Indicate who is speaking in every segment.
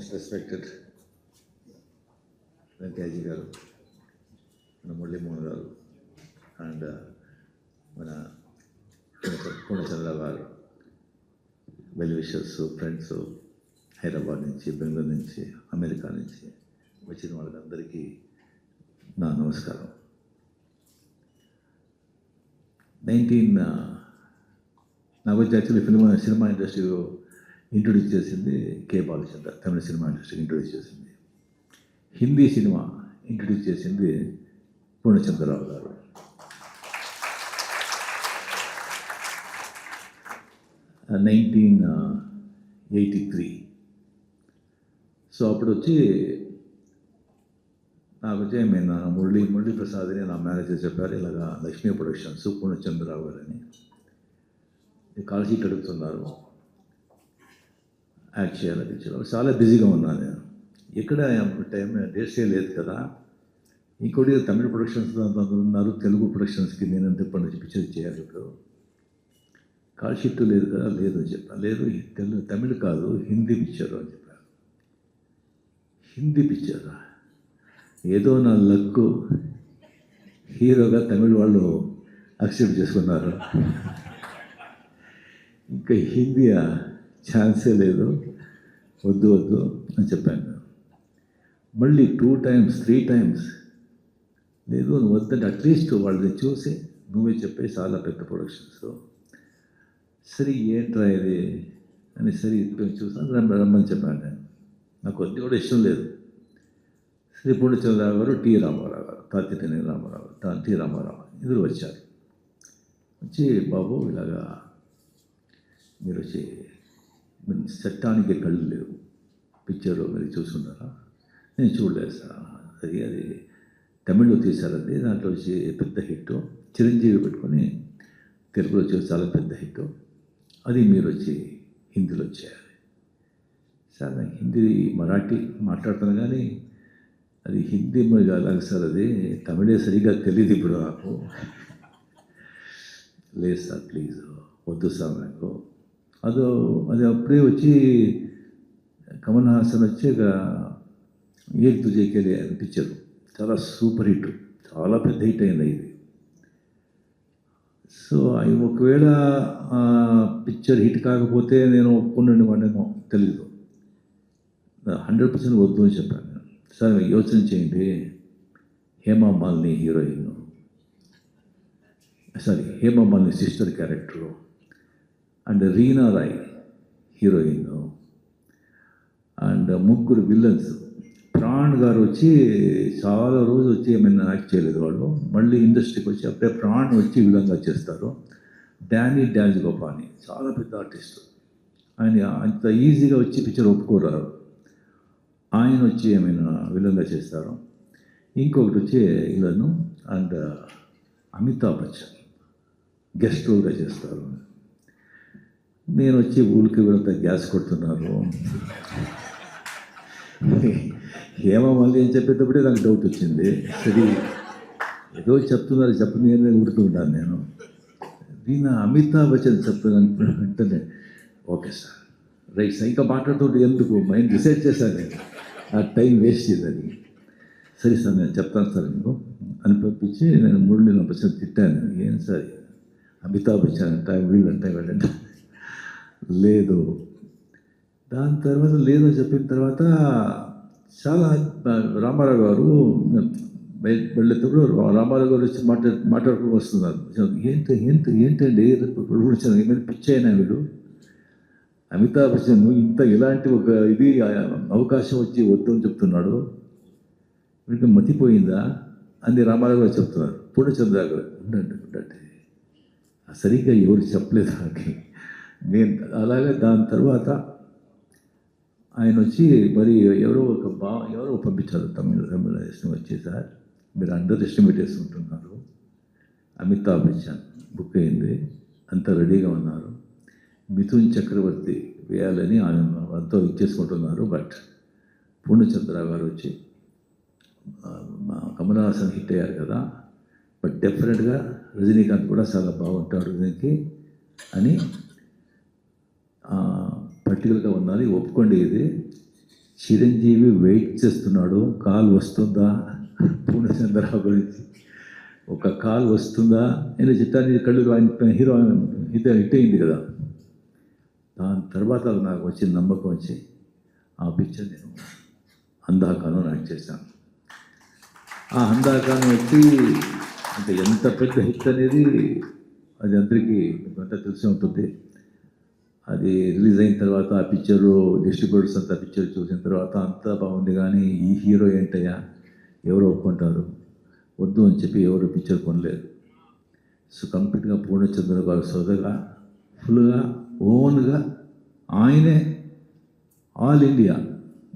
Speaker 1: Most respected వెంకయ్యజీ గారు మన మురళీమోహన్ గారు అండ్ మన పూర్ణచంద్ర గారు. వెల్ విషర్స్ ఫ్రెండ్స్ హైదరాబాద్ నుంచి బెంగళూరు నుంచి అమెరికా నుంచి వచ్చిన వాళ్ళందరికీ నా నమస్కారం. నైన్టీన్ నాకు ఫిల్మ్ సినిమా ఇండస్ట్రీలో ఇంట్రొడ్యూస్ చేసింది కే బాలచంద్ర తమిళ సినిమా ఇండస్ట్రీకి ఇంట్రొడ్యూస్ చేసింది. హిందీ సినిమా ఇంట్రొడ్యూస్ చేసింది పూర్ణచంద్రరావు గారు. నైన్టీన్ ఎయిటీ త్రీ సో అప్పుడు వచ్చి నాకు వచ్చి నేను మురళీ మురళీ ప్రసాద్ అని నా మేనేజర్ చెప్పారు ఇలాగా లక్ష్మీ ప్రొడక్షన్స్ పూర్ణచంద్రరావు గారు అని కాల్ షీట్ అడుగుతున్నారు. యాక్ట్ చేయాలి పిక్చర్ చాలా బిజీగా ఉన్నాను నేను. ఎక్కడ టైం డేట్స్ లేదు కదా. ఇంకోటి తమిళ ప్రొడక్షన్స్ ఉన్నారు తెలుగు ప్రొడక్షన్స్కి నేను ఎంత పండుగ పిక్చర్ చేయాలి ఇప్పుడు? కాల్ షీట్ లేదు కదా లేదు అని చెప్పాను లేదు తెలుగు తమిళ్ కాదు హిందీ పిక్చర్ అని చెప్పాను హిందీ పిక్చర్? ఏదో నా లక్ హీరోగా తమిళ వాళ్ళు అక్సెప్ట్ చేసుకున్నారు. ఇంకా హిందీ ఛాన్సే లేదు. వద్దు వద్దు అని చెప్పాను. మళ్ళీ టూ టైమ్స్ త్రీ టైమ్స్ లేదు వద్దంటే అట్లీస్ట్ వాళ్ళని చూసి నువ్వే చెప్పే చాలా పెద్ద ప్రొడక్షన్స్ సరే ఏంట్రా ఇది అని సరే చూసాను రమ్మ రమ్మని చెప్పాను నేను. నాకు కొద్ది కూడా ఇష్టం లేదు. శ్రీ పూర్ణచంద్రరావు గారు టి రామారావు గారు తాతిటని రామారావు తా టి రామారావు ఇద్దరు వచ్చారు. వచ్చి బాబు ఇలాగా మీరు వచ్చి చట్టానికి కళ్ళు లేవు. పిక్చర్ మీరు చూస్తున్నారా? నేను చూడలేదు సార్. అది అది తమిళ్ళో తీశారండి. అది దాంట్లో వచ్చి పెద్ద హిట్ చిరంజీవి పెట్టుకొని తెలుగులో వచ్చి చాలా పెద్ద హిట్ అది మీరు వచ్చి హిందీలో చేయాలి. సార్ నాకు హిందీ మరాఠీ మాట్లాడుతాను కానీ అది హిందీ మరి అలాగే సార్ అది తమిళే సరిగా తెలియదు ఇప్పుడు నాకు. లేదు సార్ ప్లీజ్. వద్దు సార్ నాకు. అదో అది అప్పుడే వచ్చి కమల్ హాసన్ వచ్చి ఇక ఏక్ తుజేకెళ్ళి అనిపించారు చాలా సూపర్ హిట్ చాలా పెద్ద హిట్ అయింది ఇది సో అవి ఒకవేళ పిక్చర్ హిట్ కాకపోతే నేను ఒప్పుకున్నాను వాడేమో తెలీదు హండ్రెడ్ పర్సెంట్ వద్దు అని చెప్పాను నేను సార్ యోచన చేయండి Hema Malini heroine sorry Hema Malini sister character and Reena Roy heroine. And ముగ్గురు విలన్స్ ప్రాణ్ గారు వచ్చి చాలా రోజు వచ్చి ఏమైనా యాక్ట్ చేయలేదు వాళ్ళు. మళ్ళీ ఇండస్ట్రీకి వచ్చి అప్పుడే ప్రాణ్ వచ్చి విలంగా చేస్తారు. డానీ డ్యాన్స్ గోపాని చాలా పెద్ద ఆర్టిస్ట్. ఆయన అంత ఈజీగా వచ్చి పిక్చర్ ఒప్పుకోరారు. ఆయన వచ్చి ఏమైనా విలంగా చేస్తారు. ఇంకొకటి వచ్చి ఇలను అండ్ అమితాబ్ బచ్చన్ గెస్ట్ రోల్గా చేస్తారు. నేను వచ్చి ఊరికి వెళ్తా గ్యాస్ కొడుతున్నారు. ఏమో మళ్ళీ ఏం చెప్పేటప్పుడే నాకు డౌట్ వచ్చింది. సరే ఏదో చెప్తున్నారు చెప్పని నేను ఉంటాను నేను. దీని అమితాబ్ బచ్చన్ చెప్తాను వెంటనే ఓకే సార్ రైట్ సార్ ఇంకా మాట్లాడుతుంటే ఎందుకు? మైండ్ డిసైడ్ చేశాను నేను. ఆ టైం వేస్ట్ చేయాలి సరే సార్ నేను చెప్తాను సార్ మీకు. అని పంపించి నేను మురళి బచ్చన్ తిట్టాను. ఏం సార్ అమితాబ్ బచ్చన్ అంటే వీళ్ళంటే వీళ్ళంటే లేదు. దాని తర్వాత లేదు అని చెప్పిన తర్వాత చాలా రామారావు గారు వెళ్ళేటప్పుడు రామారావు గారు వచ్చి మాట్లా మాట్లాడుకుని వస్తున్నారు. ఏంటి ఏంటి ఏంటండి? ప్రొడ్యూసర్ ఏమైనా పిచ్చైనా వీడు అమితాబ్ బచ్చన్ ఇంత ఇలాంటి ఒక ఇది అవకాశం వచ్చి వద్దు అని చెప్తున్నాడు. వీడికి మతిపోయిందా? అని రామారావు గారు చెప్తున్నారు. పూర్ణచంద్ర గారు ఉండండి ఉండండి. సరిగ్గా ఎవరు చెప్పలేదు నాకు. నేను అలాగే దాని తర్వాత ఆయన వచ్చి మరి ఎవరో ఒక బా ఎవరో పంపించారు తమిళ తమిళ దేశం వచ్చి సార్ మీరు అండర్ ఎస్టిమేట్ చేసుకుంటున్నారు అమితాబ్ బచ్చన్ బుక్ అయింది. అంతా రెడీగా ఉన్నారు. మిథున్ చక్రవర్తి వేయాలని ఆయన అంతా ఇచ్చేసుకుంటున్నారు. బట్ పూర్ణచంద్ర గారు వచ్చి కమలహాసన్ హిట్ అయ్యారు కదా. బట్ డెఫినెట్గా రజనీకాంత్ కూడా చాలా బాగుంటాడు దీనికి అని పర్టికులర్గా ఉండాలి. ఒప్పుకోండి ఇది. చిరంజీవి వెయిట్ చేస్తున్నాడు. కాల్ వస్తుందా? పూర్ణచంద్రరావు గురించి. ఒక కాల్ వస్తుందా? నేను చిత్తాన్ని కళ్ళు ఆయన హీరో హిట్ హిట్ అయింది కదా. దాని తర్వాత నాకు వచ్చిన నమ్మకం వచ్చి ఆ పిక్చర్ నేను అందాకాను నాకు చేశాను. ఆ అందాకాను వచ్చి అంటే ఎంత పెద్ద హిట్ అనేది అది అందరికీ అంతా తెలిసి ఉంటుంది. అది రిలీజ్ అయిన తర్వాత ఆ పిక్చరు డిస్ట్రిబ్యూటర్స్ అంతా పిక్చర్ చూసిన తర్వాత అంతా బాగుంది కానీ ఈ హీరో ఏంటయ్యా? ఎవరు ఒప్పుకుంటారు? వద్దు అని చెప్పి ఎవరు పిక్చర్ కొనలేదు. సో కంప్లీట్గా పూర్ణచంద్ర గారు సోదగా ఫుల్గా ఓన్గా ఆయనే ఆల్ ఇండియా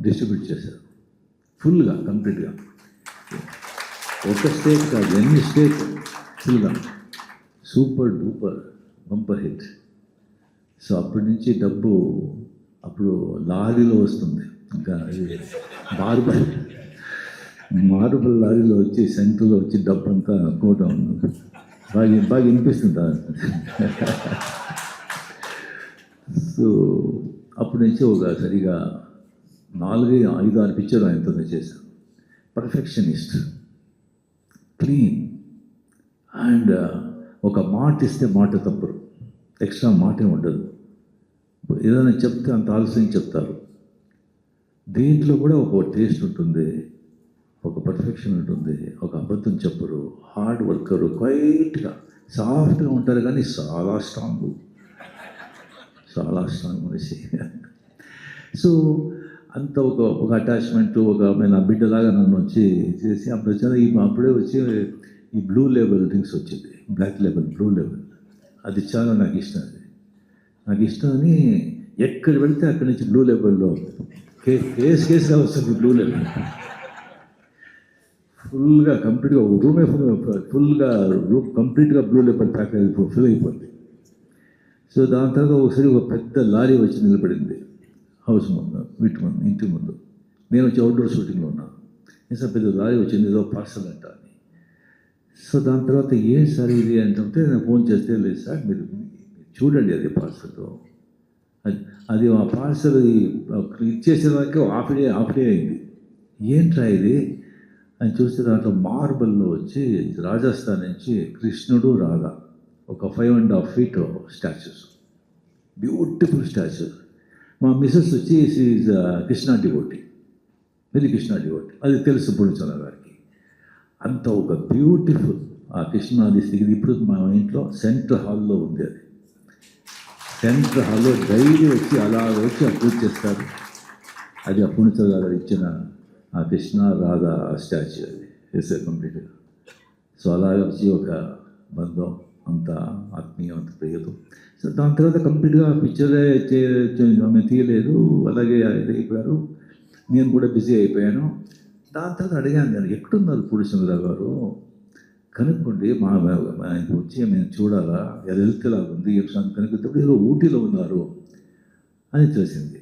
Speaker 1: డిస్ట్రిబ్యూట్ చేశారు. ఫుల్గా కంప్లీట్గా. ఒక స్టేట్ కాదు ఎన్ని స్టేట్ ఫుల్గా. Super duper bumper hit. So అప్పటి నుంచి డబ్బు అప్పుడు లారీలో వస్తుంది. ఇంకా ఇది మార్బల్ మార్బల్ లారీలో వచ్చి సెంటర్లో వచ్చి డబ్బు అంతా కోట బాగా బాగా వినిపిస్తుంది సో అప్పటి నుంచి ఒక సరిగా నాలుగు ఐదు ఆరు పిక్చర్లు ఆయనతో చేశాను. పర్ఫెక్షనిస్ట్ క్లీన్ అండ్ ఒక మాట ఇస్తే మాట తప్పరు. ఎక్స్ట్రా మాటే ఉండదు. ఏదైనా చెప్తే అంత ఆలస్యం చెప్తారు. దీంట్లో కూడా ఒక టేస్ట్ ఉంటుంది ఒక పర్ఫెక్షన్ ఉంటుంది ఒక అబద్ధం చెప్పరు హార్డ్ వర్కరు క్వైట్గా సాఫ్ట్గా ఉంటారు కానీ చాలా స్ట్రాంగ్. చాలా స్ట్రాంగ్ మనిషి. సో అంత ఒక ఒక అటాచ్మెంట్ ఒక నా బిడ్డలాగా నన్ను వచ్చి చేసి అప్పుడు వచ్చాను ఈ అప్పుడే వచ్చి ఈ బ్లూ లెవెల్ డ్రింక్స్ వచ్చింది బ్లాక్ లెవెల్ బ్లూ లెవెల్ అది చాలా నాకు ఇష్టం అది. నాకు ఇష్టం అని ఎక్కడ వెళితే అక్కడి నుంచి బ్లూ లెవెల్లో కే కేసు కేసుగా వస్తుంది బ్లూ లెవెల్ ఫుల్గా కంప్లీట్గా ఒక రూమే ఫుల్గా రూమ్ కంప్లీట్గా బ్లూ లెవెల్ ప్యాక్ అయిపో ఫుల్ అయిపోయింది సో దాని తర్వాత ఒకసారి ఒక పెద్ద లారీ వచ్చి నిలబడింది. హౌస్ ముందు వీటి ముందు ఇంటి ముందు. నేను వచ్చి అవుట్డోర్ షూటింగ్లో ఉన్నాను. ఏసా పెద్ద లారీ వచ్చింది ఏదో పార్సల్ అంట అని. సో దాని తర్వాత ఏం సార్ ఇది అంటే నేను ఫోన్ చేస్తే లేదు సార్ మీరు చూడండి అది పార్సల్ అది ఆ పార్సల్ ఇచ్చేసిన దానికి హాఫ్ డే హాఫ్ డే అయింది. ఏంట్రా ఇది? అని చూస్తే దాంట్లో మార్బల్లో వచ్చి రాజస్థాన్ నుంచి కృష్ణుడు రాధా. ఒక five and half feet statues. Beautiful statues. మా మిస్సెస్ వచ్చి is uh, Krishna devotee. Very Krishna devotee. అది తెలుసు పుణ్యచంద్ర గారికి. అంత ఒక బ్యూటిఫుల్ ఆ కృష్ణాది స్థితి ఇప్పుడు మా ఇంట్లో సెంట్రల్ హాల్లో ఉంది అది. టెన్త్ హాల్లో డైలీ వచ్చి అలా వచ్చి అప్రూవ్ చేస్తారు. అది ఆ గారు ఇచ్చిన ఆ కృష్ణ రాధా స్టాచ్యూ అది. వేసారు కంప్లీట్గా సో అలా వచ్చి ఒక బంధం అంత ఆత్మీయం అంత ప్రియతం. సో దాని తర్వాత కంప్లీట్గా పిక్చరే ఆమె తీయలేదు. అలాగే అయిపోయారు. నేను కూడా బిజీ అయిపోయాను. దాని తర్వాత అడిగాను నేను ఎక్కడున్నారు పూడిచంద్ర గారు? కనుక్కోండి మా మా- వచ్చి మేము చూడాలా? ఎలా వెళ్తేలాగా ఉంది కనుక్కుంటే ఏదో ఊటీలో ఉన్నారు అని తెలిసింది.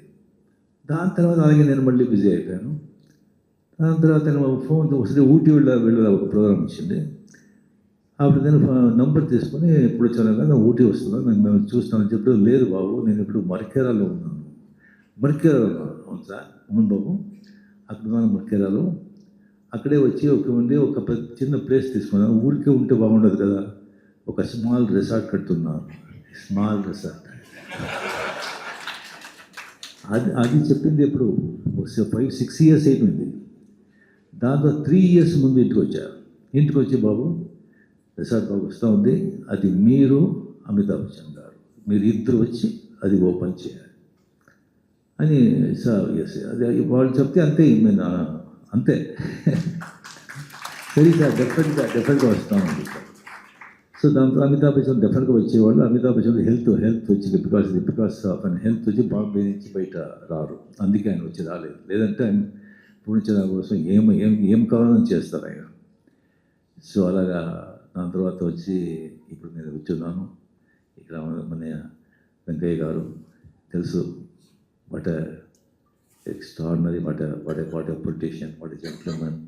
Speaker 1: దాని తర్వాత అలాగే నేను మళ్ళీ బిజీ అయిపోయాను. దాని తర్వాత నేను ఫోన్ ఒకసారి ఊటీ వెళ్ళ వెళ్ళే ఒక ప్రోగ్రామ్ వచ్చింది. అప్పుడు నేను నంబర్ తీసుకొని ఇప్పుడు చాలా ఊటీ వస్తుందా నేను మేము చూస్తానని చెప్పి లేదు బాబు నేను ఇప్పుడు మరికేరాలో ఉన్నాను. మరికేరాలో అవును సార్ అవును బాబు. అక్కడ ఉన్నాను మరికేరాలో. అక్కడే వచ్చి ఒక ఉండి ఒక చిన్న ప్లేస్ తీసుకున్నాను. ఊరికే ఉంటే బాగుండదు కదా. ఒక స్మాల్ రిసార్ట్ కడుతున్నాను స్మాల్ రిసార్ట్. అది అది చెప్పింది ఎప్పుడు? ఫైవ్ సిక్స్ ఇయర్స్ అయిపోయింది. దాంతో త్రీ ఇయర్స్ ముందు ఇంటికి వచ్చారు ఇంటికి వచ్చి బాబు రిసార్ట్ బాబు వస్తూ ఉంది. అది మీరు అమితాబ్ బచ్చన్ గారు. మీరు ఇద్దరు వచ్చి అది ఓపెన్ చేయాలి. అని సార్ ఎస్ అది వాళ్ళు చెప్తే అంతే నేను అంతే. సరే సార్ డెఫినెట్గా డెఫినెట్గా వస్తామండి సో దాంతో అమితాబ్ బచ్చన్ డెఫినెట్గా వచ్చేవాళ్ళు. అమితాబ్ బచ్చన్ హెల్త్ హెల్త్ వచ్చింది. Because because of and health వచ్చి బాంబే నుంచి బయట రారు. అందుకే ఆయన వచ్చి రాలేదు. లేదంటే ఆయన పూర్ణచంద్ర కోసం ఏం ఏం ఏం కావాలని చేస్తారు ఆయన. సో అలాగా దాని తర్వాత వచ్చి ఇప్పుడు నేను కూర్చున్నాను. ఇక్కడ మన వెంకయ్య గారు తెలుసు. What extraordinary what what what a politician what a gentleman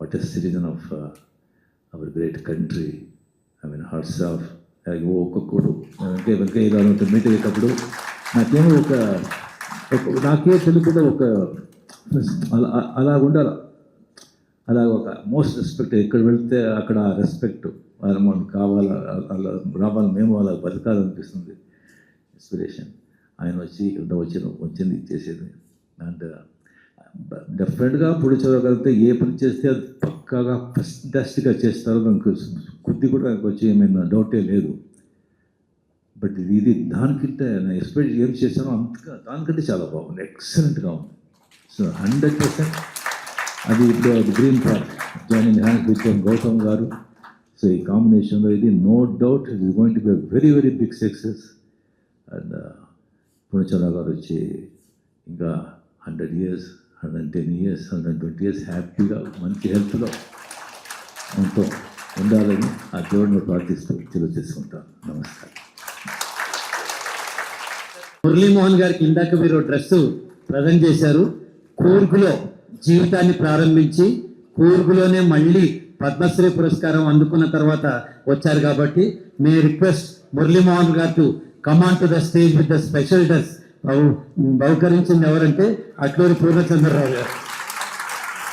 Speaker 1: what a citizen of our great country I mean hearts of ఒక్కొక్కడు వెంకయ్య వెంకయ్య గారు మీట్ అయ్యేటప్పుడు నాకేమో ఒక నాకే తెలియకుండా ఒక అలా అలా ఉండాలి. అలా ఒక మోస్ట్ రెస్పెక్ట్ ఎక్కడ వెళ్తే అక్కడ రెస్పెక్ట్ మనకు కావాలా అలా రావాలి మేము అలా బతకాలనిపిస్తుంది. ఇన్స్పిరేషన్ ఆయన వచ్చి ఇక్కడ వచ్చిన వచ్చింది చేసేది. అండ్ డెఫినెట్గా పొడి చదవగలిగితే ఏ పని చేస్తే అది పక్కాగా ఫస్టాస్టిక్గా చేస్తారో నాకు కొద్ది కూడా నాకు వచ్చి ఏమైనా డౌటే లేదు. బట్ ఇది ఇది దానికంటే నేను ఎక్స్పెక్ట్ ఏం చేశానో అంతగా దానికంటే చాలా బాగుంది ఎక్సలెంట్గా ఉంది. సో హండ్రెడ్ పర్సెంట్ అది ఇప్పుడు అది green part joining hands with Gautam garu. So ఈ కాంబినేషన్లో ఇది no doubt it is going to be very very big success. And Punachandra garu వచ్చి ఇంకా hundred years hundred ten years hundred twenty years హ్యాపీగా మంచి హెల్త్లో ఎంతో ఉండాలని ఆ దేవుడిని ప్రార్థిస్తూ తెలియ చేసుకుంటాను నమస్కారం.
Speaker 2: మురళీమోహన్ గారికి ఇందాక మీరు డ్రెస్ ప్రజెంట్ చేశారు. కూర్గులో జీవితాన్ని ప్రారంభించి కూర్గులోనే మళ్ళీ పద్మశ్రీ పురస్కారం అందుకున్న తర్వాత వచ్చారు కాబట్టి may request Muralimohan garu to come on to the stage with the special dress. బహుకరించింది ఎవరంటే అట్లూరి పూర్ణచంద్రరావు గారు.